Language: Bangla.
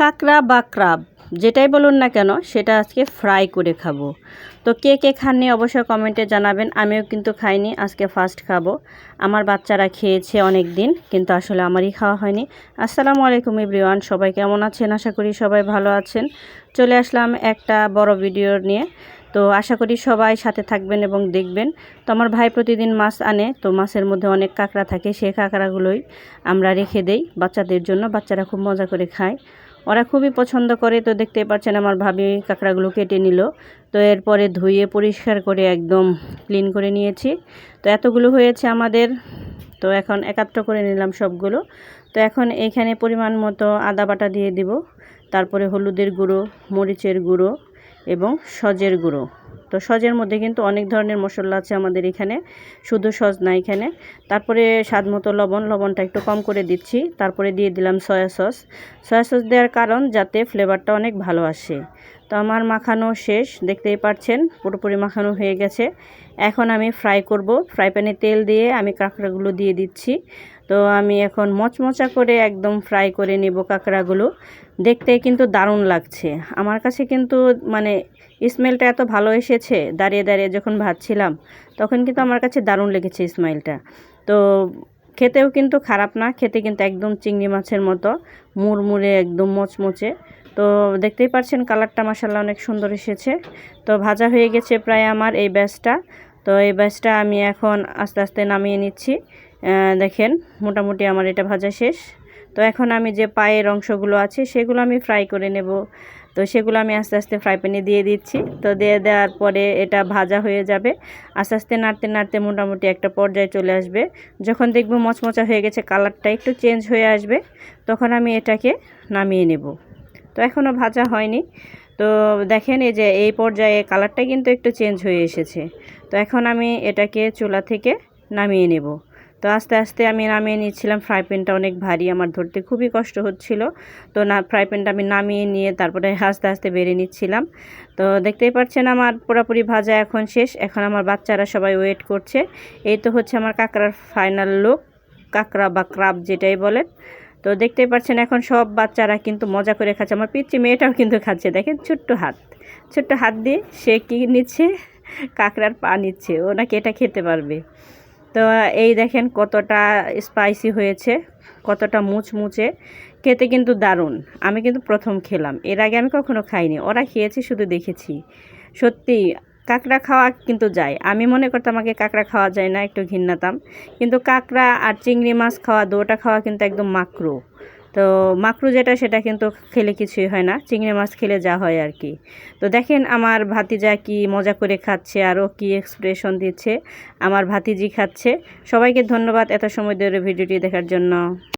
কাঁকড়া বা ক্রাব, যেটাই বলুন না কেন, সেটা আজকে ফ্রাই করে খাব। তো কে কে খাননি অবশ্যই কমেন্টে জানাবেন, আমিও কিন্তু খাইনি, আজকে ফার্স্ট খাব। আমার বাচ্চারা খেয়েছে অনেক দিন কিন্তু আসলে আমারই খাওয়া হয়নি। আসসালামু আলাইকুম ইব্রিওয়ান সবাই কেমন আছেন? আশা করি সবাই ভালো আছেন। চলে আসলাম একটা বড় ভিডিও নিয়ে। তো আশা করি সবাই সাথে থাকবেন এবং দেখবেন। তো আমার ভাই প্রতিদিন মাছ আনে, তো মাছের মধ্যে অনেক কাঁকড়া থাকে, সেই কাঁকড়াগুলোই আমরা রেখে দেই বাচ্চাদের জন্য। বাচ্চারা খুব মজা করে খায়। ওরা খুবই পছন্দ করে, তো দেখতে পাচ্ছেন আমার ভাবি কাঁকড়াগুলো কেটে নিল। তো এরপরে ধুয়ে পরিষ্কার করে একদম ক্লিন করে নিয়েছি। তো এতগুলো হয়েছে আমাদের, তো এখন একাত্র করে নিলাম সবগুলো। তো এখন এখানে পরিমাণ মতো আদা বাটা দিয়ে দিব, তারপরে হলুদের গুঁড়ো, মরিচের গুঁড়ো এবং সজের গুঁড়ো। তো সজের মধ্যে কিন্তু অনেক ধরনের মশলা আছে আমাদের এখানে, শুধু সজ না এখানে। তারপরে স্বাদ মতো লবণ, লবণটা একটু কম করে দিচ্ছি। তারপরে দিয়ে দিলাম সয়া সস। সয়া সস দেওয়ার কারণ যাতে ফ্লেভারটা অনেক ভালো আসে। তো আমার মাখানো শেষ, দেখতেই পাচ্ছেন পুরোপুরি মাখানো হয়ে গেছে। এখন আমি ফ্রাই করব। ফ্রাই প্যানে তেল দিয়ে আমি কাঁকড়াগুলো দিয়ে দিচ্ছি। তো আমি এখন মচমচা করে একদম ফ্রাই করে নেব কাঁকড়াগুলো। দেখতে কিন্তু দারুণ লাগছে। আমার কাছে কিন্তু মানে স্মেলটা এত ভালো এসেছে, দাঁড়িয়ে দাঁড়িয়ে যখন ভাজছিলাম, তখন কিন্তু আমার কাছে দারুণ লেগেছে স্মাইলটা তো খেতেও কিন্তু খারাপ না, খেতে কিন্তু একদম চিংড়ি মাছের মতো, মুড়মুড়ে একদম মচমচে। তো দেখতেই পাচ্ছেন কালারটা মাসাল্লাহ অনেক সুন্দর এসেছে। তো ভাজা হয়ে গেছে প্রায় আমার এই ব্যাসটা তো এই ব্যাসটা আমি এখন আস্তে আস্তে নামিয়ে নিচ্ছি। দেখেন মোটামুটি আমার এটা ভাজা শেষ। তো এখন আমি যে পায়ের অংশগুলো আছে সেগুলো আমি ফ্রাই করে নেব। তো সেগুলো আমি আস্তে আস্তে ফ্রাই প্যানে দিয়ে দিচ্ছি। তো দিয়ে দেওয়ার পরে এটা ভাজা হয়ে যাবে। আস্তে আস্তে নাড়তে নাড়তে মোটামুটি একটা পর্যায়ে চলে আসবে। যখন দেখব মচমচা হয়ে গেছে কালারটা একটু চেঞ্জ হয়ে আসবে, তখন আমি এটাকে নামিয়ে নেব। তো এখনও ভাজা হয়নি। তো দেখেন এই যে এই পর্যায়ে কালারটা কিন্তু একটু চেঞ্জ হয়ে এসেছে। তো এখন আমি এটাকে চুলা থেকে নামিয়ে নেব। তো আস্তে আস্তে আমি নামিয়ে নিচ্ছিলাম। ফ্রাই প্যানটা অনেক ভারী, আমার ধরতে খুবই কষ্ট হচ্ছিল। তো না, ফ্রাই প্যানটা আমি নামিয়ে নিয়ে তারপরে আস্তে আস্তে বেড়ে নিচ্ছিলাম। তো দেখতেই পাচ্ছেন আমার পুরোপুরি ভাজা এখন শেষ। এখন আমার বাচ্চারা সবাই ওয়েট করছে। এই তো হচ্ছে আমার কাঁকড়ার ফাইনাল লুক। কাঁকড়া বা ক্রাব যেটাই বলেন। তো দেখতেই পাচ্ছেন এখন সব বাচ্চারা কিন্তু মজা করে খাচ্ছে। আমার পিচ্ছি মেয়েটাও কিন্তু খাচ্ছে। দেখেন, ছোট্ট হাত। ছোট্ট হাত দিয়ে সে কী নিচ্ছে? কাঁকড়ার পা নিচ্ছে। ও নাকি এটা খেতে পারবে। তো এই দেখেন কতটা স্পাইসি হয়েছে, কতটা মুচমুচে। খেতে কিন্তু দারুণ। আমি কিন্তু প্রথম খেলাম। এর আগে আমি কখনো খাইনি। ওরা খেয়েছি, শুধু দেখেছি। সত্যি কাঁকড়া খাওয়া কিন্তু যায়। আমি মনে করতাম আমাকে কাঁকড়া খাওয়া যায় না, একটু ঘিন্নাতাম কিন্তু কাঁকড়া আর চিংড়ি মাছ খাওয়া দুটা খাওয়া কিন্তু একদম মাকরু তো মাকরু যেটা, সেটা কিন্তু খেলে কিছুই হয় না। চিংড়ি মাছ খেলে যা হয় আর কি। তো দেখেন, আমার ভাতিজা কি মজা করে খাচ্ছে, আরও কি এক্সপ্রেশন দিচ্ছে। আমার ভাতিজি খাচ্ছে। সবাইকে ধন্যবাদ এত সময় ধরে ভিডিওটি দেখার জন্য।